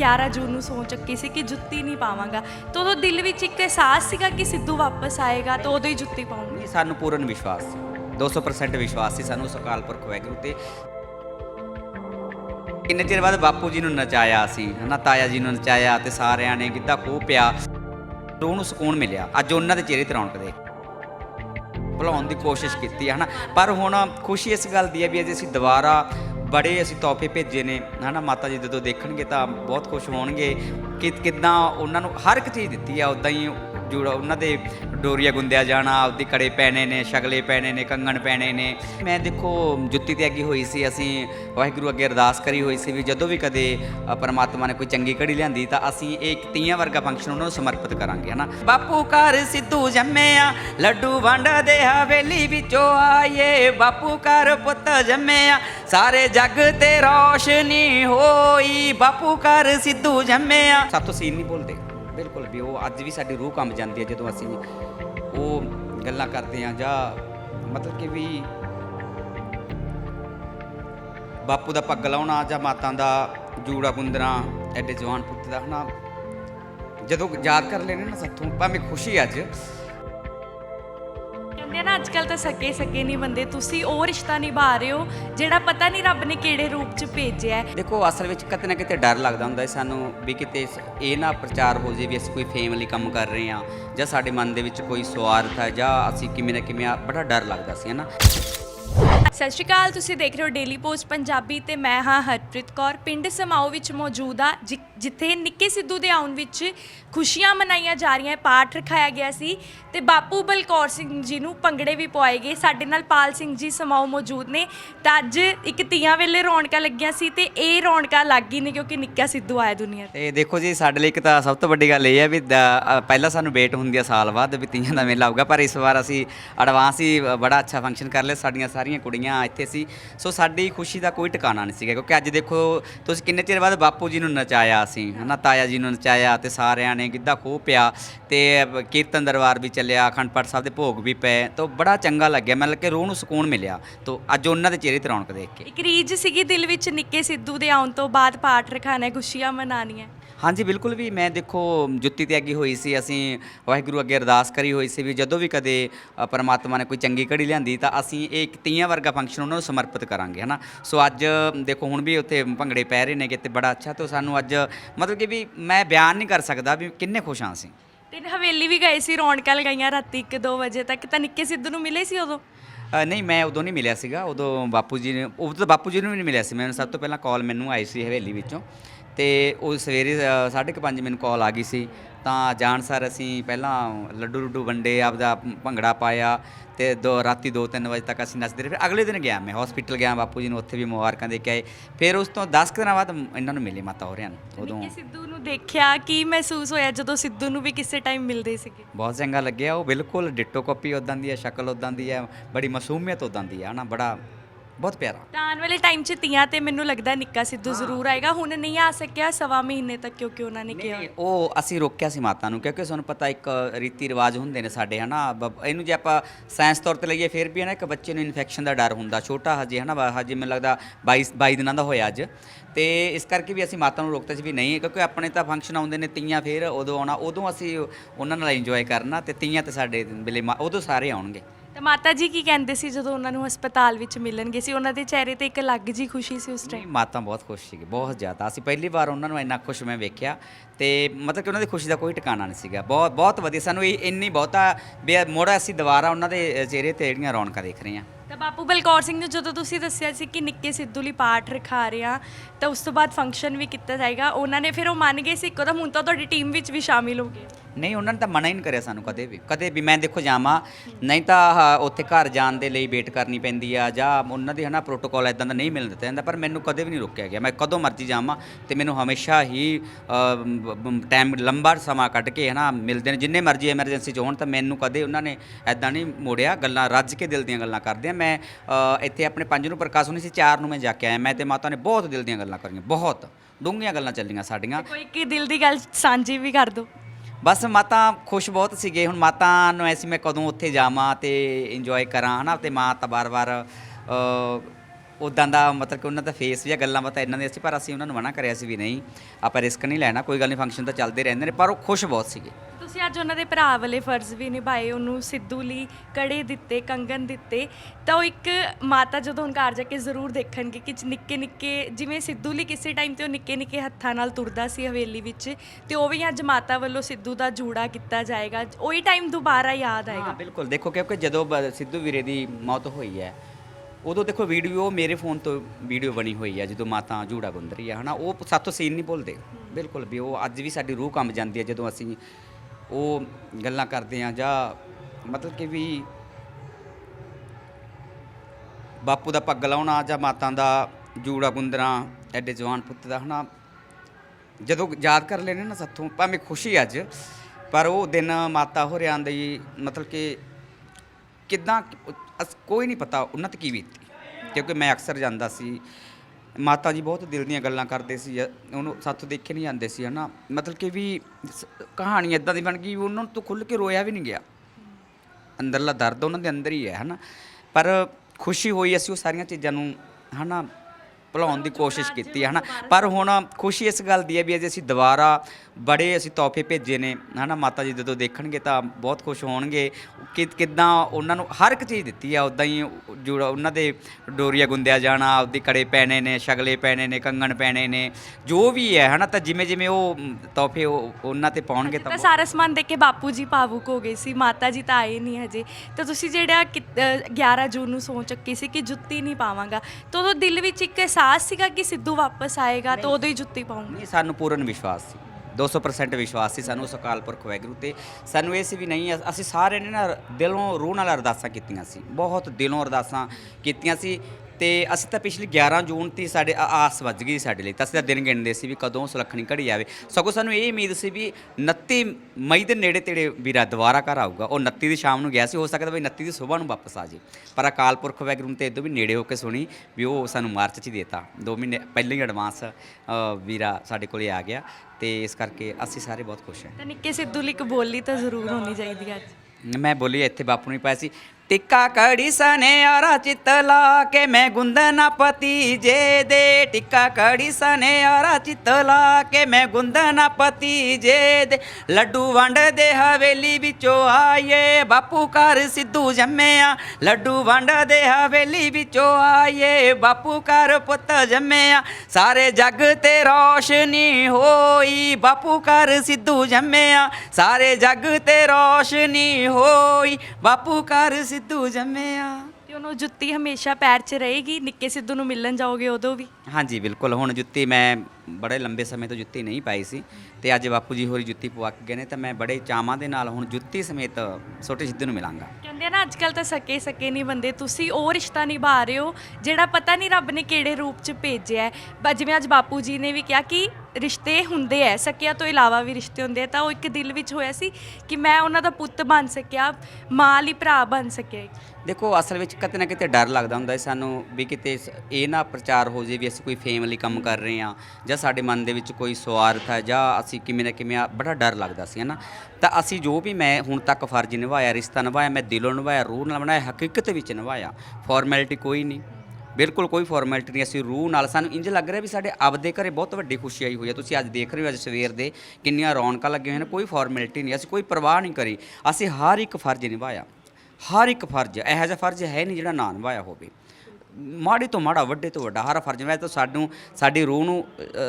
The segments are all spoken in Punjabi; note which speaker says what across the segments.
Speaker 1: 11 ਜੂਨ ਨੂੰ ਸੌਂ ਚੱਕੀ ਸੀ ਕਿ ਜੁੱਤੀ ਨਹੀਂ ਪਾਵਾਂਗਾ। ਤਾਂ ਉਦੋਂ ਦਿਲ ਵਿੱਚ ਇੱਕ ਅਹਿਸਾਸ ਸੀਗਾ ਕਿ ਸਿੱਧੂ ਵਾਪਸ ਆਏਗਾ, ਤਾਂ ਉਦੋਂ ਹੀ ਜੁੱਤੀ ਪਾਉਂਗੀ।
Speaker 2: ਸਾਨੂੰ ਪੂਰਨ ਵਿਸ਼ਵਾਸ ਸੀ। 200% ਵਿਸ਼ਵਾਸ ਸੀ ਸਾਨੂੰ ਉਸ ਪੁਰਖ ਵਾਹਿਗੁਰੂ ਤੇ। ਕਿੰਨੇ ਚਿਰ ਬਾਅਦ ਬਾਪੂ ਜੀ ਨੂੰ ਨਚਾਇਆ ਸੀ, ਹਨਾ? ਤਾਇਆ ਜੀ ਨੂੰ ਨਚਾਇਆ ਤੇ ਸਾਰਿਆਂ ਨੇ ਗਿੱਧਾ ਖੂਬ ਪਿਆ। ਰੂਹ ਨੂੰ ਸਕੂਨ ਮਿਲਿਆ। ਅੱਜ ਉਹਨਾਂ ਦੇ ਚਿਹਰੇ ਤੇ ਰੌਣਕ ਦੇਖ। ਭੁਲਾਉਣ ਦੀ ਕੋਸ਼ਿਸ਼ ਕੀਤੀ ਹੈ ਹਨਾ? ਪਰ ਹੁਣ ਖੁਸ਼ੀ ਇਸ ਗੱਲ ਦੀ ਹੈ ਵੀ ਅੱਜ ਅਸੀਂ ਦੁਬਾਰਾ ਬੜੇ ਅਸੀਂ ਤੋਹਫੇ ਭੇਜੇ ਨੇ, ਹਨਾ, ਮਾਤਾ ਜੀ ਜਦੋਂ ਦੇਖਣਗੇ ਤਾਂ ਬਹੁਤ ਖੁਸ਼ ਹੋਣਗੇ। ਕਿ ਕਿਦਾਂ ਉਹਨਾਂ ਨੂੰ ਹਰ ਇੱਕ ਚੀਜ਼ ਦਿੱਤੀ ਆ ਉਦਾਂ ਹੀ ਜੁੜਾ ਉਹਨਾਂ ਦੇ ਡੋਰੀਆ ਗੁੰਦਿਆ ਜਾਣਾ, ਆਪਦੀ ਕੜੇ ਪੈਣੇ ਨੇ, ਸ਼ਗਲੇ ਪੈਣੇ ਨੇ, ਕੰਗਣ ਪੈਣੇ ਨੇ। ਮੈਂ ਦੇਖੋ, ਜੁੱਤੀ ਤੇ ਅੱਗੀ ਹੋਈ ਸੀ, ਅਸੀਂ ਵਾਹਿਗੁਰੂ ਅੱਗੇ ਅਰਦਾਸ ਕਰੀ ਹੋਈ ਸੀ ਵੀ ਜਦੋਂ ਵੀ ਕਦੇ ਪਰਮਾਤਮਾ ਨੇ ਕੋਈ ਚੰਗੀ ਕੜੀ ਲਿਆਂਦੀ ਤਾਂ ਅਸੀਂ ਇਹ ਇੱਕ ਤੀਆਂ ਵਰਗਾ ਫੰਕਸ਼ਨ ਉਹਨਾਂ ਨੂੰ ਸਮਰਪਿਤ ਕਰਾਂਗੇ, ਹਨਾ? ਬਾਪੂ ਘਰ ਸਿੱਧੂ ਜੰਮਿਆ, ਲੱਡੂ ਵੰਡਦੇ ਹਵੇਲੀ ਵਿੱਚੋਂ ਆਏ ਬਾਪੂ ਘਰ ਪੁੱਤ ਜੰਮਿਆ, ਸਾਰੇ ਜੱਗ ਤੇ ਰੋਸ਼ਨੀ ਹੋਈ। ਬਾਪੂ ਘਰ ਸਿੱਧੂ ਜੰਮਿਆ। ਸਾਤੋਂ ਸੀਨ ਨਹੀਂ ਭੁੱਲਦੇ। ਬਿਲਕੁਲ ਵੀ ਉਹ ਅੱਜ ਵੀ ਸਾਡੀ ਰੂਹ ਕੰਬ ਜਾਂਦੀ ਹੈ ਜਦੋਂ ਅਸੀਂ ਉਹ ਗੱਲਾਂ ਕਰਦੇ ਆ ਜਾਂ ਮਤਲਬ ਕਿ ਵੀ ਬਾਪੂ ਦਾ ਪੱਗ ਲਾਉਣਾ ਜਾਂ ਮਾਤਾ ਦਾ ਜੂੜਾ ਗੁੰਦਣਾ, ਐਡੇ ਜਵਾਨ ਪੁੱਤ ਦਾ, ਹਨਾ? ਜਦੋਂ ਯਾਦ ਕਰ ਲੈਣੇ ਨਾ ਸਾਥੋਂ ਭਾਵੇਂ ਖੁਸ਼ੀ ਅੱਜ
Speaker 1: ਆ ਨਾ ਅੱਜ ਕੱਲ ਤਾਂ ਸਕੇ ਸੱਗੇ ਨਹੀਂ ਬੰਦੇ। ਤੁਸੀਂ ਉਹ ਰਿਸ਼ਤਾ ਨਿਭਾ ਰਹੇ ਹੋ, ਜਿਹੜਾ ਪਤਾ ਨਹੀਂ ਰੱਬ ਨੇ ਕਿਹੜੇ ਰੂਪ 'ਚ ਭੇਜਿਆ ਹੈ।
Speaker 2: ਦੇਖੋ, ਅਸਲ ਵਿੱਚ ਕਿਤੇ ਨਾ ਕਿਤੇ ਡਰ ਲੱਗਦਾ ਹੁੰਦਾ ਹੈ ਸਾਨੂੰ ਵੀ ਕਿਤੇ ਇਹ ਨਾ ਪ੍ਰਚਾਰ ਹੋ ਜੇ ਵੀ ਅਸੀਂ ਕੋਈ ਫੇਮ ਲਈ ਕੰਮ ਕਰ ਰਹੇ ਹਾਂ ਜਾਂ ਸਾਡੇ ਮਨ ਦੇ ਵਿੱਚ ਕੋਈ ਸਵਾਰਥ ਹੈ ਜਾਂ ਅਸੀਂ ਕਿਵੇਂ ਨਾ ਕਿਵੇਂ ਆ- ਬੜਾ ਡਰ ਲੱਗਦਾ ਸੀ ਹਨਾ
Speaker 1: ਸਤਿ ਸ਼੍ਰੀ ਅਕਾਲ ਤੁਸੀਂ ਦੇਖ ਰਹੇ ਹੋ ਡੇਲੀ ਪੋਸਟ ਪੰਜਾਬੀ ਤੇ ਮੈਂ ਹਾਂ ਹਰਪ੍ਰੀਤ ਕੌਰ। ਪਿੰਡ ਸਮਾਓ ਵਿੱਚ ਮੌਜੂਦ ਆ ਜਿ- ਜਿੱਥੇ ਨਿੱਕੇ ਸਿੱਧੂ ਦੇ ਆਉਣ ਵਿੱਚ ਖੁਸ਼ੀਆਂ ਮਨਾਈਆਂ ਜਾ ਰਹੀਆਂ ਪਾਠ ਰਖਾਇਆ ਗਿਆ ਸੀ ਤੇ ਬਾਪੂ ਬਲਕੌਰ ਸਿੰਘ ਜੀ ਨੂੰ ਪੰਗੜੇ ਵੀ ਪਵਾਏ ਗਏ। ਸਾਡੇ ਨਾਲ ਪਾਲ ਸਿੰਘ ਜੀ ਸਮਾਓ ਮੌਜੂਦ ਨੇ। ਤਾਂ ਅੱਜ ਇੱਕ ਤੀਆਂ ਵੇਲੇ ਰੌਣਕਾਂ ਲੱਗੀਆਂ ਸੀ ਤੇ ਇਹ ਰੌਣਕਾਂ ਲੱਗ ਗਈ ਨੇ ਕਿਉਂਕਿ ਨਿੱਕਾ ਸਿੱਧੂ ਆਇਆ ਦੁਨੀਆ ਤੇ।
Speaker 2: ਤੇ ਦੇਖੋ ਜੀ ਸਾਡੇ ਲਈ ਇੱਕ ਤਾਂ ਸਭ ਤੋਂ ਵੱਡੀ ਗੱਲ ਇਹ ਹੈ ਵੀ ਦ- ਅ, ਪਹਿਲਾਂ ਸਾਨੂੰ ਵੇਟ ਹੁੰਦੀ ਆ ਸਾਲ ਬਾਅਦ ਵੀ ਤੀਆਂ ਦਾ ਮੇਲਾ ਆਊਗਾ ਪਰ ਇਸ ਵਾਰ ਅਸੀਂ ਐਡਵਾਂਸ ਹੀ ਬੜਾ ਅੱਛਾ ਫੰਕਸ਼ਨ ਕਰ ਲਿਆ ਸਾਡੀਆਂ ਸਾਰੀਆਂ ਕੁੜੀਆਂ ਇੱਥੇ ਸੀ। ਸੋ ਸਾਡੀ ਖੁਸ਼ੀ ਦਾ ਕੋਈ ਟਿਕਾਣਾ ਨਹੀਂ ਸੀਗਾ, ਕਿਉਂਕਿ ਅੱਜ ਦੇਖੋ, ਤੁਸੀਂ ਕਿੰਨੇ ਚਿਰ ਬਾਅਦ ਬਾਪੂ ਜੀ ਨੂੰ ਨਚਾਇਆ ਸੀ, ਹਨਾ? ਤਾਇਆ ਜੀ ਨੂੰ ਨਚਾਇਆ ਤੇ ਸਾਰਿਆਂ ਨੇ ਗਿੱਧਾ ਖੂਬ ਪਿਆ ਤੇ ਕੀਰਤਨ ਦਰਬਾਰ ਵੀ ਚੱਲਿਆ, ਅਖੰਡ ਪਾਠ ਸਾਹਿਬ ਦੇ ਭੋਗ ਵੀ ਪਏ, ਤਾਂ ਬੜਾ ਚੰਗਾ ਲੱਗਿਆ, ਮਤਲਬ ਕਿ ਰੂਹ ਨੂੰ ਸਕੂਨ ਮਿਲਿਆ। ਤਾਂ ਅੱਜ ਉਹਨਾਂ ਦੇ ਚਿਹਰੇ ਤੇ ਰੌਣਕ ਦੇਖ ਕੇ।
Speaker 1: ਇੱਕ ਰੀਜ ਸੀਗੀ ਦਿਲ ਵਿੱਚ ਨਿੱਕੇ ਸਿੱਧੂ ਦੇ ਆਉਣ ਤੋਂ ਬਾਅਦ ਪਾਠ ਰਖਾਣਾ, ਖੁਸ਼ੀਆਂ ਮਨਾਉਣੀਆਂ।
Speaker 2: ਹਾਂਜੀ ਬਿਲਕੁਲ ਵੀ ਮੈਂ ਦੇਖੋ ਜੁੱਤੀ ਤੇ ਅੱਗੀ ਹੋਈ ਸੀ ਅਸੀਂ ਵਾਹਿਗੁਰੂ ਅੱਗੇ ਅਰਦਾਸ ਕਰੀ ਹੋਈ ਸੀ ਵੀ ਜਦੋਂ ਵੀ ਕਦੇ ਪਰਮਾਤਮਾ ਨੇ ਕੋਈ ਚੰਗੀ ਘੜੀ ਲਿਆਂਦੀ ਤਾਂ ਅਸੀਂ ਇਹ ਇੱਕ ਤੀਆਂ ਵਰਗਾ ਫੰਕਸ਼ਨ ਉਹਨਾਂ ਨੂੰ ਸਮਰਪਿਤ ਕਰਾਂਗੇ ਹਨਾ? ਸੋ ਅੱਜ ਦੇਖੋ ਹੁਣ ਵੀ ਉੱਥੇ ਭੰਗੜੇ ਪੈ ਰਹੇ ਨੇ ਕਿਤੇ ਬੜਾ ਅੱਛਾ ਤੇ ਸਾਨੂੰ ਅੱਜ ਮਤਲਬ ਕਿ ਵੀ ਮੈਂ ਬਿਆਨ ਨਹੀਂ ਕਰ ਸਕਦਾ ਵੀ ਕਿੰਨੇ ਖੁਸ਼ ਹਾਂ ਅਸੀਂ।
Speaker 1: ਤੇ ਹਵੇਲੀ ਵੀ ਗਏ ਸੀ ਰੌਣਕਾਂ ਲਗਾਈਆਂ ਰਾਤੀ 1-2 ਵਜੇ ਤੱਕ ਤਾਂ ਨਿੱਕੇ ਸਿੱਧੂ ਨੂੰ ਮਿਲੇ ਸੀ ਉਦੋਂ?
Speaker 2: ਨਹੀਂ ਮੈਂ ਉਦੋਂ ਨਹੀਂ ਮਿਲਿਆ ਸੀਗਾ ਉਦੋਂ ਬਾਪੂ ਜੀ ਨੇ ਉਦੋਂ ਤਾਂ ਬਾਪੂ ਜੀ ਨੂੰ ਵੀ ਨਹੀਂ ਮਿਲਿਆ ਸੀ ਮੈਨੂੰ ਸਭ ਤੋਂ ਪਹਿਲਾਂ ਕਾਲ ਮੈਨੂੰ ਆਈ ਸੀ ਹਵੇਲੀ ਵਿੱਚੋਂ। ਤੇ ਉਹ ਸਵੇਰੇ 5:30 ਮੈਨੂੰ ਕਾਲ ਆ ਗਈ ਸੀ। ਤਾਂ ਜਾਣ ਸਾਰ ਅਸੀਂ ਪਹਿਲਾਂ ਲੱਡੂ ਲੱਡੂ ਵੰਡੇ ਆਪਦਾ ਭੰਗੜਾ ਪਾਇਆ ਤੇ ਦੋ ਰਾਤੀ 2-3 ਵਜੇ ਤੱਕ ਅਸੀਂ ਨੱਚਦੇ ਰਹੇ। ਫਿਰ ਅਗਲੇ ਦਿਨ ਗਿਆ ਮੈਂ ਹਸਪੀਟਲ ਗਿਆ ਬਾਪੂ ਜੀ ਨੂੰ ਉੱਥੇ ਵੀ ਮੁਬਾਰਕਾਂ ਦੇ ਕੇ ਆਏ। ਫਿਰ ਉਸ ਤੋਂ 10 ਕੁ ਦਿਨਾਂ ਬਾਅਦ ਇਹਨਾਂ ਨੂੰ ਮਿਲੇ ਮਾਤਾ ਹੋਰਿਆਂ ਨੂੰ ਉਦੋਂ।
Speaker 1: ਸਿੱਧੂ ਨੂੰ ਦੇਖਿਆ ਕੀ ਮਹਿਸੂਸ ਹੋਇਆ ਜਦੋਂ ਸਿੱਧੂ ਨੂੰ ਵੀ ਕਿਸੇ ਟਾਈਮ ਮਿਲਦੇ ਸੀਗੇ?
Speaker 2: ਬਹੁਤ ਚੰਗਾ ਲੱਗਿਆ ਉਹ ਬਿਲਕੁਲ ਡਿਟੋ ਕਾਪੀ ਉਦਾਂ ਦੀ ਹੈ ਸ਼ਕਲ ਉਦਾਂ ਦੀ ਹੈ ਬੜੀ ਮਾਸੂਮੀਅਤ ਉਦਾਂ ਦੀ ਹੈ ਹਨਾ ਬੜਾ ਬਹੁਤ ਪਿਆਰਾ।
Speaker 1: ਤਾਂ ਆਉਣ ਵਾਲੇ ਟਾਈਮ 'ਚ ਤੀਆਂ ਤੇ ਮੈਨੂੰ ਲੱਗਦਾ ਨਿੱਕਾ ਸਿੱਧੂ ਜ਼ਰੂਰ ਆਏਗਾ। ਹੁਣ ਨਹੀਂ ਆ ਸਕਿਆ ਸਵਾ ਮਹੀਨੇ ਤੱਕ ਕਿਉਂਕਿ ਉਹਨਾਂ ਨੇ ਕਿਹਾ।
Speaker 2: ਨਹੀਂ, ਉਹ ਅਸੀਂ ਰੋਕਿਆ ਸੀ ਮਾਤਾ ਨੂੰ ਕਿਉਂਕਿ ਤੁਹਾਨੂੰ ਪਤਾ ਇੱਕ ਰੀਤੀ ਰਿਵਾਜ ਹੁੰਦੇ ਨੇ ਸਾਡੇ ਹਨਾ? ਬ- ਇਹਨੂੰ ਜੇ ਆਪਾਂ ਸਾਇੰਸ ਤੌਰ ਤੇ ਲਈਏ ਫਿਰ ਵੀ ਹੈ ਨਾ ਇੱਕ ਬੱਚੇ ਨੂੰ ਇਨਫੈਕਸ਼ਨ ਦਾ ਡਰ ਹੁੰਦਾ ਛੋਟਾ ਹਜੇ ਹਨਾ? ਵਾ- ਹਜੇ ਮੈਨੂੰ ਲੱਗਦਾ 22 22 ਦਿਨਾਂ ਦਾ ਹੋਇਆ ਅੱਜ। ਤੇ ਇਸ ਕਰਕੇ ਵੀ ਅਸੀਂ ਮਾਤਾ ਨੂੰ ਰੋਕਤਾ ਸੀ ਵੀ ਨਹੀਂ ਕਿਉਂਕਿ ਆਪਣੇ ਤਾਂ ਫੰਕਸ਼ਨ ਆਉਂਦੇ ਨੇ ਤੀਆਂ ਫਿਰ ਉਦੋਂ ਆਉਣਾ ਉਦੋਂ ਅਸੀਂ ਉਹਨਾਂ ਨਾਲ ਇੰਜੋਏ ਕਰਨਾ ਤੇ ਤੀਆਂ ਤੇ ਸਾਡੇ ਵੇਲੇ ਮਾ- ਉਦੋਂ ਸਾਰੇ ਆਉਣਗੇ।
Speaker 1: ਤਾਂ ਮਾਤਾ ਜੀ ਕੀ ਕਹਿੰਦੇ ਸੀ ਜਦੋਂ ਉਹਨਾਂ ਨੂੰ ਹਸਪਤਾਲ ਵਿੱਚ ਮਿਲਣਗੇ ਸੀ? ਉਹਨਾਂ ਦੇ ਚਿਹਰੇ ਤੇ ਇੱਕ ਅਲੱਗ ਜੀ ਖੁਸ਼ੀ ਸੀ ਉਸ
Speaker 2: ਨਹੀਂ
Speaker 1: ਟਾਈਮ
Speaker 2: ਮਾਤਾ ਬਹੁਤ ਖੁਸ਼ ਸੀਗੇ ਬਹੁਤ ਜ਼ਿਆਦਾ। ਅਸੀਂ ਪਹਿਲੀ ਵਾਰ ਉਹਨਾਂ ਨੂੰ ਇੰਨਾ ਖੁਸ਼ ਮੈਂ ਵੇਖਿਆ ਤੇ ਮਤਲਬ ਕਿ ਉਹਨਾਂ ਦੀ ਖੁਸ਼ੀ ਦਾ ਕੋਈ ਟਿਕਾਣਾ ਨਹੀਂ ਸੀਗਾ। ਬਹੁਤ ਬਹੁਤ ਵਧੀਆ। ਸਾਨੂੰ ਇਹ ਇੰਨੀ ਬਹੁਤਾ ਵੀ ਮੋੜਾ ਅਸੀਂ ਦੁਬਾਰਾ ਉਹਨਾਂ ਦੇ ਚਿਹਰੇ ਤੇ ਜਿਹੜੀਆਂ ਰੌਣਕਾਂ ਦੇਖ ਰਹੇ ਹਾਂ।
Speaker 1: ਤਾਂ ਬਾਪੂ ਬਲਕੌਰ ਸਿੰਘ ਨੂੰ ਜਦੋਂ ਤੁਸੀਂ ਦੱਸਿਆ ਸੀ ਕਿ ਨਿੱਕੇ ਸਿੱਧੂ ਲਈ ਪਾਠ ਰਖਾ ਰਹੇ ਆ ਤਾਂ ਉਸ ਤੋਂ ਬਾਅਦ ਫੰਕਸ਼ਨ ਵੀ ਕੀਤਾ ਜਾਏਗਾ। ਉਹਨਾਂ ਨੇ ਫਿਰ ਉਹ ਮੰਨ ਗਏ ਸੀ ਇੱਕਦਮ ਹੁਣ ਤਾਂ ਤੁਹਾਡੀ ਟੀਮ ਵਿੱਚ ਵੀ ਸ਼ਾਮਿਲ ਹੋ ਗਏ।
Speaker 2: ਨਹੀਂ ਉਹਨਾਂ ਨੇ ਤਾਂ ਮਨਾ ਹੀ ਨਹੀਂ ਕਰਿਆ ਸਾਨੂੰ ਕਦੇ ਵੀ। ਕਦੇ ਵੀ ਮੈਂ ਦੇਖੋ ਜਾਵਾਂ ਨਹੀਂ ਤਾਂ ਆਹ ਉੱਥੇ ਘਰ ਜਾਣ ਦੇ ਲਈ ਵੇਟ ਕਰਨੀ ਪੈਂਦੀ ਆ ਜਾਂ ਉਹਨਾਂ ਦੇ ਹਨਾ ਪ੍ਰੋਟੋਕੋਲ ਇਦਾਂ ਦਾ ਨਹੀਂ ਮਿਲ ਦਿੱਤਾ ਜਾਂਦਾ ਪਰ ਮੈਨੂੰ ਕਦੇ ਵੀ ਨਹੀਂ ਰੋਕਿਆ ਗਿਆ। ਮੈਂ ਕਦੋਂ ਮਰਜ਼ੀ ਜਾਵਾਂ ਤੇ ਮੈਨੂੰ ਹਮੇਸ਼ਾ ਹੀ ਟਾਈਮ ਲੰਬਾ ਸਮਾਂ ਕੱਢ ਕੇ ਹਨਾ ਮਿਲਦੇ ਨੇ। ਜਿੰਨੇ ਮਰਜ਼ੀ ਐਮਰਜੈਂਸੀ 'ਚ ਹੋਣ ਤਾਂ ਮੈਨੂੰ ਕਦੇ ਉਹਨਾਂ ਨੇ ਐਦਾਂ ਨਹੀਂ ਮੋੜਿਆ। ਗੱਲਾਂ ਰੱਜ ਕੇ ਦਿਲ ਦੀਆਂ ਗੱਲਾਂ ਕਰਦੇ ਆ। ਮੈਂ ਅ, ਇੱਥੇ ਆਪਣੇ ਪੰਜ ਨੂੰ ਪ੍ਰਕਾਸ਼ ਹੋਣੀ ਸੀ ਚਾਰ ਨੂੰ ਮੈਂ ਜਾ ਕੇ ਆਇਆ। ਮੈਂ ਤੇ ਮਾਤਾ ਨੇ ਬਹੁਤ ਦਿਲ ਦੀਆਂ ਗੱਲਾਂ ਕਰੀਆਂ ਬਹੁਤ। ਡੂੰਘੀਆਂ ਗੱਲਾਂ ਚੱਲੀਆਂ ਸਾਡੀਆਂ।
Speaker 1: ਕੋਈ ਕੀ ਦਿਲ ਦੀ ਗੱਲ ਸਾਂਝੀ ਵੀ ਕਰ ਦਿਓ।
Speaker 2: ਬਸ ਮਾਤਾ ਖੁਸ਼ ਬਹੁਤ ਸੀਗੇ ਹੁਣ ਮਾਤਾ ਨੂੰ ਐਸੀ ਮੈਂ ਕਦੋਂ ਉੱਥੇ ਜਾਵਾਂ ਤੇ ਇੰਜੋਏ ਕਰਾਂ ਹਨਾ? ਤੇ ਮਾਂ ਤਾਂ ਬਾਰ-ਬਾਰ ਅ, ਉਦਾਂ ਦਾ ਮਤਲਬ ਕਿ ਉਹਨਾਂ ਦਾ ਫੇਸ ਜਾਂ ਗੱਲਾਂ ਬਾਤਾਂ ਇਹਨਾਂ ਦੀਆਂ ਸੀ ਪਰ ਅਸੀਂ ਉਹਨਾਂ ਨੂੰ ਮਨਾ ਕਰਿਆ ਸੀ ਵੀ ਨਹੀਂ ਆਪਾਂ ਰਿਸਕ ਨਹੀਂ ਲੈਣਾ ਕੋਈ ਗੱਲ ਨਹੀਂ ਫੰਕਸ਼ਨ ਤਾਂ ਚੱਲਦੇ ਰਹਿੰਦੇ ਨੇ ਪਰ ਉਹ ਖੁਸ਼ ਬਹੁਤ ਸੀਗੇ।
Speaker 1: ਤੁਸੀਂ ਅੱਜ ਉਹਨਾਂ ਦੇ ਭਰਾ ਵਾਲੇ ਫਰਜ਼ ਵੀ ਨਿਭਾਏ, ਉਹਨੂੰ ਸਿੱਧੂ ਲਈ ਕੜੇ ਦਿੱਤੇ ਕੰਗਨ ਦਿੱਤੇ। ਤਾਂ ਉਹ ਇੱਕ ਮਾਤਾ ਜਦੋਂ ਹੁਣ ਘਰ ਜਾ ਕੇ ਜ਼ਰੂਰ ਦੇਖਣਗੇ ਕਿ ਨਿੱਕੇ ਨਿੱਕੇ, ਜਿਵੇਂ ਸਿੱਧੂ ਲਈ ਕਿਸੇ ਟਾਈਮ ਤੇ ਉਹ ਨਿੱਕੇ ਨਿੱਕੇ ਹੱਥਾਂ ਨਾਲ ਤੁਰਦਾ ਸੀ ਹਵੇਲੀ ਵਿੱਚ, ਤੇ ਉਹ ਵੀ ਅੱਜ ਮਾਤਾ ਵੱਲੋਂ ਸਿੱਧੂ ਦਾ ਜੂੜਾ ਕੀਤਾ ਜਾਏਗਾ। ਉਹੀ ਟਾਈਮ ਦੁਬਾਰਾ ਯਾਦ
Speaker 2: ਹਾਂ
Speaker 1: ਆਏਗਾ
Speaker 2: ਬਿਲਕੁਲ। ਦੇਖੋ, ਕਿਉਂਕਿ ਜਦੋਂ ਬ- ਸਿੱਧੂ ਵੀਰੇ ਦੀ ਮੌਤ ਹੋਈ ਹੈ, ਉਦੋਂ ਦੇਖੋ ਵੀਡੀਓ ਮੇਰੇ ਫੋਨ ਤੋਂ ਵੀਡੀਓ ਬਣੀ ਹੋਈ ਹੈ, ਜਦੋਂ ਮਾਤਾ ਜੂੜਾ ਗੁੰਦ ਰਹੀ ਹੈ, ਹਨਾ? ਉਹ ਸਾਤੋਂ ਸੀਨ ਨਹੀਂ ਭੁੱਲਦੇ। ਬਿਲਕੁਲ ਵੀ ਉਹ ਅੱਜ ਵੀ ਸਾਡੀ ਰੂਹ ਕੰਬ ਜਾਂਦੀ ਹੈ, ਜਦੋਂ ਅਸੀਂ ਉਹ ਗੱਲਾਂ ਕਰਦੇ ਆ ਜਾਂ ਮਤਲਬ ਕਿ ਵੀ ਬਾਪੂ ਦਾ ਪੱਗ ਲਾਉਣਾ ਜਾਂ ਮਾਤਾ ਦਾ ਜੂੜਾ ਗੁੰਦਣਾ, ਐਡੇ ਜਵਾਨ ਪੁੱਤ ਦਾ, ਹਨਾ? ਜਦੋਂ ਯਾਦ ਕਰ ਲੈਣੇ ਨਾ ਸੱਥੋਂ, ਭਾਵੇਂ ਖੁਸ਼ੀ ਅੱਜ, ਪਰ ਉਹ ਦਿਨ ਮਾਤਾ ਹੋਰਿਆਂ ਦੀ ਮਤਲਬ ਕਿ ਕਿਦਾਂ ਕੋਈ ਨਹੀਂ ਪਤਾ, ਉਹਨਾਂ ਤੇ ਕੀ ਬੀਤੀ। ਕਿਉਂਕਿ ਮੈਂ ਅਕਸਰ ਜਾਂਦਾ ਸੀ ਮਾਤਾ ਜੀ ਬਹੁਤ ਦਿਲ ਦੀਆਂ ਗੱਲਾਂ ਕਰਦੇ ਸੀ ਉਹਨੂੰ ਸਾਥੋਂ ਦੇਖੇ ਨਹੀਂ ਜਾਂਦੇ ਸੀ, ਹਨਾ? ਮਤਲਬ ਕਿ ਵੀ ਸ- ਕਹਾਣੀ ਇਦਾਂ ਦੀ ਬਣ ਗਈ ਵੀ ਉਹਨਾਂ ਨੂੰ ਤੋਂ ਖੁੱਲ ਕੇ ਰੋਇਆ ਵੀ ਨਹੀਂ ਗਿਆ। ਅੰਦਰਲਾ ਦਰਦ ਉਹਨਾਂ ਦੇ ਅੰਦਰ ਹੀ ਹੈ, ਹਨਾ? ਪਰ ਖੁਸ਼ੀ ਹੋਈ ਅਸੀਂ ਉਹ ਸਾਰੀਆਂ ਚੀਜ਼ਾਂ ਨੂੰ, ਹਨਾ? ਭੁਲਾਉਣ ਦੀ ਕੋਸ਼ਿਸ਼ ਕੀਤੀ ਹੈ ਹਨਾ? ਪਰ ਹੁਣ ਖੁਸ਼ੀ ਇਸ ਗੱਲ ਦੀ ਹੈ ਵੀ ਅੱਜ ਅਸੀਂ ਦੁਬਾਰਾ ਬੜੇ ਅਸੀਂ ਤੋਹਫੇ ਭੇਜੇ ਨੇ ਹਨਾ? ਮਾਤਾ ਜੀ ਜਦੋਂ ਦੇਖਣਗੇ ਤਾਂ ਬਹੁਤ ਖੁਸ਼ ਹੋਣਗੇ। ਕਿ ਕਿਦਾਂ ਉਹਨਾਂ ਨੂੰ ਹਰ ਇੱਕ ਚੀਜ਼ ਦਿੱਤੀ ਆ ਉਦਾਂ ਹੀ ਜੁੜਾ ਉਹਨਾਂ ਦੇ ਡੋਰੀਆ ਗੁੰਦਿਆ ਜਾਣਾ ਆਪਦੀ ਕੜੇ ਪੈਣੇ ਨੇ ਸ਼ਗਲੇ ਪੈਣੇ ਨੇ ਕੰਗਣ ਪੈਣੇ ਨੇ ਜੋ ਵੀ ਹੈ ਹਨਾ? ਤਾਂ ਜਿਵੇਂ ਜਿਵੇਂ ਉਹ ਤੋਹਫੇ ਉਹ ਉਹਨਾਂ ਤੇ ਪਾਉਣਗੇ ਤਾਂ
Speaker 1: ਸਾਰਾ ਸਮਾਨ ਦੇਖ ਕੇ ਬਾਪੂ ਜੀ ਭਾਵੁਕ ਹੋ ਗਏ ਸੀ ਮਾਤਾ ਜੀ ਤਾਂ ਆਏ ਨਹੀਂ ਹਜੇ। ਤਾਂ ਤੁਸੀਂ ਜਿਹੜਾ ਕਿ- ਅ, 11 ਜੂਨ ਨੂੰ ਸੋਚ ਚੱਕੀ ਸੀ ਕਿ ਜੁੱਤੀ ਨਹੀਂ ਪਾਵਾਂਗਾ। ਤਾਂ ਉਦੋਂ ਦਿਲ ਵਿੱਚ ਇੱਕ ਅਹਿਸਾਸ ਸੀਗਾ ਕਿ ਸਿੱਧੂ ਵਾਪਸ ਆਏਗਾ ਤਾਂ ਉਦੋਂ ਹੀ ਜੁੱਤੀ ਪਾਉਂਗਾ।
Speaker 2: ਨਹੀਂ ਸਾਨੂੰ ਪੂਰਨ ਵਿਸ਼ਵਾਸ ਸੀ। 200% ਵਿਸ਼ਵਾਸ ਸੀ ਸਾਨੂੰ ਉਸ ਅਕਾਲ ਪੁਰਖ ਵਾਹਿਗੁਰੂ ਤੇ। ਸਾਨੂੰ ਇਹ ਸੀ ਵੀ ਨਹੀਂ ਅਸੀਂ ਸਾਰਿਆਂ ਨੇ ਨਾ ਦਿਲੋਂ ਰੂਹ ਨਾਲ ਅਰਦਾਸਾਂ ਕੀਤੀਆਂ ਸੀ। ਬਹੁਤ ਦਿਲੋਂ ਅਰਦਾਸਾਂ ਕੀਤੀਆਂ ਸੀ। ਤੇ ਅਸੀਂ ਤਾਂ ਪਿਛਲੀ 11 ਜੂਨ ਤੀ ਸਾਡੇ ਆ- ਆਸ ਵੱਜ ਗਈ ਸਾਡੇ ਲਈ। ਤਾਂ ਅਸੀਂ ਤਾਂ ਦਿਨ ਗਿਣਦੇ ਸੀ ਵੀ ਕਦੋਂ ਸੁਲੱਖਣੀ ਘੜੀ ਆਵੇ। ਸਗੋਂ ਸਾਨੂੰ ਇਹ ਉਮੀਦ ਸੀ ਵੀ 29 ਮਈ ਦੇ ਨੇੜੇ ਤੇੜੇ ਵੀਰਾ ਦੁਬਾਰਾ ਘਰ ਆਊਗਾ। ਉਹ 29 ਦੀ ਸ਼ਾਮ ਨੂੰ ਗਿਆ ਸੀ। ਹੋ ਸਕਦਾ ਵੀ 29 ਦੀ ਸਵੇਰ ਨੂੰ ਵਾਪਸ ਆ ਜੇ। ਪਰ ਅਕਾਲ ਪੁਰਖ ਵਾਹਿਗੁਰੂ ਨੇ ਤੇ ਇਦੋਂ ਵੀ ਨੇੜੇ ਹੋ ਕੇ ਸੁਣੀ ਵੀ ਉਹ ਸਾਨੂੰ ਮਾਰਚ 'ਚ ਹੀ ਦੇਤਾ। 2 ਮਹੀਨੇ ਪਹਿਲਾਂ ਹੀ ਐਡਵਾਂਸ ਵੀਰਾ ਸਾਡੇ ਕੋਲੇ ਆ ਗਿਆ। ਤੇ ਇਸ ਕਰਕੇ ਅਸੀਂ ਸਾਰੇ ਬਹੁਤ ਖੁਸ਼ ਹਾਂ।
Speaker 1: ਤਾਂ ਨਿੱਕੇ ਸਿੱਧੂ ਲਈ ਇੱਕ ਬੋਲੀ ਤਾਂ ਜ਼ਰੂਰ ਹੋਣੀ ਚਾਹੀਦੀ ਹੈ ਅੱਜ।
Speaker 2: ਮੈਂ ਬੋਲੀ ਇੱਥੇ ਬਾਪੂ ਨੂੰ ਪਾਇਆ ਸੀ। ਟਿੱਕਾ ਕੜੀ ਸਨਿਆਰਾ ਚਿੱਤ ਲਾ ਕੇ ਮੈਂ ਗੁੰਦਨਾ ਪਤੀ ਜੇ ਦੇ। ਟਿੱਕਾ ਕੜੀ ਸਨਿਆਰਾ ਚਿੱਤ ਲਾ ਕੇ ਮੈਂ ਗੁੰਦਨਾ ਪਤੀ ਜੇ ਦੇ। ਲੱਡੂ ਵੰਡਦੇ ਹਵੇਲੀ ਵਿੱਚੋਂ ਆਏ ਬਾਪੂ ਘਰ ਸਿੱਧੂ ਜੰਮਿਆ। ਲੱਡੂ ਵੰਡਦੇ ਹਵੇਲੀ ਵਿੱਚੋਂ ਆਏ ਬਾਪੂ ਘਰ ਪੁੱਤ ਜੰਮਿਆ। ਸਾਰੇ ਜੱਗ ਤੇ ਰੋਸ਼ਨੀ ਹੋਈ, ਬਾਪੂ ਘਰ ਸਿੱਧੂ ਜੰਮਿਆ। ਸਾਰੇ ਜੱਗ ਤੇ ਰੋਸ਼ਨੀ ਹੋਈ, ਬਾਪੂ ਘਰ ਸਿੱਧੂ ਜੰਮਿਆ।
Speaker 1: ਤੇ ਉਹਨੂੰ ਜੁੱਤੀ ਹਮੇਸ਼ਾ ਪੈਰ 'ਚ ਰਹੇਗੀ ਨਿੱਕੇ ਸਿੱਧੂ ਨੂੰ ਮਿਲਣ ਜਾਓਗੇ ਉਦੋਂ ਵੀ?
Speaker 2: ਹਾਂਜੀ ਬਿਲਕੁਲ। ਹੁਣ ਜੁੱਤੀ ਮੈਂ ਬੜੇ ਲੰਬੇ ਸਮੇਂ ਤੋਂ ਜੁੱਤੀ ਨਹੀਂ ਪਾਈ ਸੀ ਤੇ ਅੱਜ ਬਾਪੂ ਜੀ ਹੋਰੀ ਜੁੱਤੀ ਪਵਾ ਕੇ ਗਏ ਨੇ ਤਾਂ ਮੈਂ ਬੜੇ ਚਾਵਾਂ ਦੇ ਨਾਲ ਹੁਣ ਜੁੱਤੀ ਸਮੇਤ ਛੋਟੇ ਸਿੱਧੂ ਨੂੰ ਮਿਲਾਂਗਾ।
Speaker 1: ਕਹਿੰਦੇ ਆ ਨਾ ਅੱਜ ਕੱਲ ਤਾਂ ਸਕੇ ਸਕੇ ਨਹੀਂ ਬੰਦੇ। ਤੁਸੀਂ ਉਹ ਰਿਸ਼ਤਾ ਨਿਭਾ ਰਹੇ ਹੋ ਜਿਹੜਾ ਪਤਾ ਨਹੀਂ ਰੱਬ ਨੇ ਕਿਹੜੇ ਰੂਪ 'ਚ ਭੇਜਿਆ ਹੈ। ਬ- ਜਿਵੇਂ ਅੱਜ ਬਾਪੂ ਜੀ ਨੇ ਵੀ ਕਿਹਾ ਕਿ ਰਿਸ਼ਤੇ ਹੁੰਦੇ ਐ, ਸਕਿਆ ਤੋਂ ਇਲਾਵਾ ਵੀ ਰਿਸ਼ਤੇ ਹੁੰਦੇ ਆ ਤਾਂ ਉਹ ਇੱਕ ਦਿਲ ਵਿੱਚ ਹੋਇਆ ਸੀ ਕਿ ਮੈਂ ਉਹਨਾਂ ਦਾ ਪੁੱਤ ਬਣ ਸਕਿਆ, ਮਾਂ ਲਈ ਭਰਾ ਬਣ ਸਕਿਆ।
Speaker 2: ਦੇਖੋ, ਅਸਲ ਵਿੱਚ ਕਿਤੇ ਨਾ ਕਿਤੇ ਡਰ ਲੱਗਦਾ ਹੁੰਦਾ ਹੈ ਸਾਨੂੰ ਵੀ ਕਿਤੇ ਸ- ਇਹ ਨਾ ਪ੍ਰਚਾਰ ਹੋ ਜੇ ਵੀ ਅਸੀਂ ਕੋਈ ਫੇਮ ਲਈ ਕੰਮ ਕਰ ਰਹੇ ਹਾਂ, ਜਾਂ ਸਾਡੇ ਮਨ ਦੇ ਵਿੱਚ ਕੋਈ ਸਵਾਰਥ ਹੈ, ਜਾਂ ਅਸੀਂ ਕਿਵੇਂ ਨਾ ਕਿਵੇਂ ਆ- ਬੜਾ ਡਰ ਲੱਗਦਾ ਸੀ, ਹਨਾ। ਤਾਂ ਅਸੀਂ ਜੋ ਵੀ ਮੈਂ ਹੁਣ ਤੱਕ ਫਰਜ਼ ਨਿਭਾਇਆ, ਰਿਸ਼ਤਾ ਨਿਭਾਇਆ, ਮੈਂ ਦਿਲੋਂ ਨਿਭਾਇਆ, ਰੂਹ ਨਾਲ ਬਣਾਇਆ, ਹਕੀਕਤ ਵਿੱਚ ਨਿਭਾਇਆ ਫਾਰਮੈਲਿਟੀ ਕੋਈ ਨਹੀਂ। ਬਿਲਕੁਲ ਕੋਈ ਫਾਰਮੈਲਿਟੀ ਨਹੀਂ ਅਸੀਂ ਰੂਹ ਨਾਲ ਸਾਨੂੰ ਇੰਜ ਲੱਗ ਰਿਹਾ ਵੀ ਸਾਡੇ ਆਪਦੇ ਘਰੇ ਬਹੁਤ ਵੱਡੀ ਖੁਸ਼ੀ ਆਈ ਹੋਈ ਹੈ। ਤੁਸੀਂ ਅੱਜ ਦੇਖ ਰਹੇ ਹੋ ਅੱਜ ਸਵੇਰ ਦੇ ਕਿੰਨੀਆਂ ਰੌਣਕਾਂ ਲੱਗੀਆਂ ਹੋਈਆਂ ਨੇ ਕੋਈ ਫਾਰਮੈਲਿਟੀ ਨਹੀਂ ਅਸੀਂ ਕੋਈ ਪਰਵਾਹ ਨਹੀਂ ਕਰੀ। ਅਸੀਂ ਹਰ ਇੱਕ ਫਰਜ਼ ਨਿਭਾਇਆ ਹਰ ਇੱਕ ਫਰਜ਼ ਇਹੋ ਜਿਹਾ ਫਰਜ਼ ਹੈ ਨਹੀਂ ਜਿਹੜਾ ਨਾ ਨਿਭਾਇਆ ਹੋਵੇ। ਮਾੜੇ ਤੋਂ ਮਾੜਾ ਵੱਡੇ ਤੋਂ ਵੱਡਾ ਹਰ ਫਰਜ਼ ਨਿਭਾਇਆ ਤਾਂ ਸਾਨੂੰ ਸਾਡੀ ਰੂਹ ਨੂੰ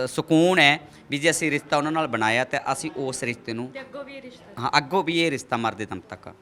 Speaker 2: ਸਕੂਨ ਹੈ ਵੀ ਜੇ ਅਸੀਂ ਰਿਸ਼ਤਾ ਉਹਨਾਂ ਨਾਲ ਬਣਾਇਆ ਤੇ ਅਸੀਂ ਉਸ ਰਿਸ਼ਤੇ ਨੂੰ
Speaker 1: ਤੇ ਅੱਗੋਂ ਵੀ ਇਹ ਰਿਸ਼ਤਾ
Speaker 2: ਹਾਂ ਅੱਗੋਂ ਵੀ ਇਹ ਰਿਸ਼ਤਾ ਮਰਦੇ ਦਮ ਤੱਕ।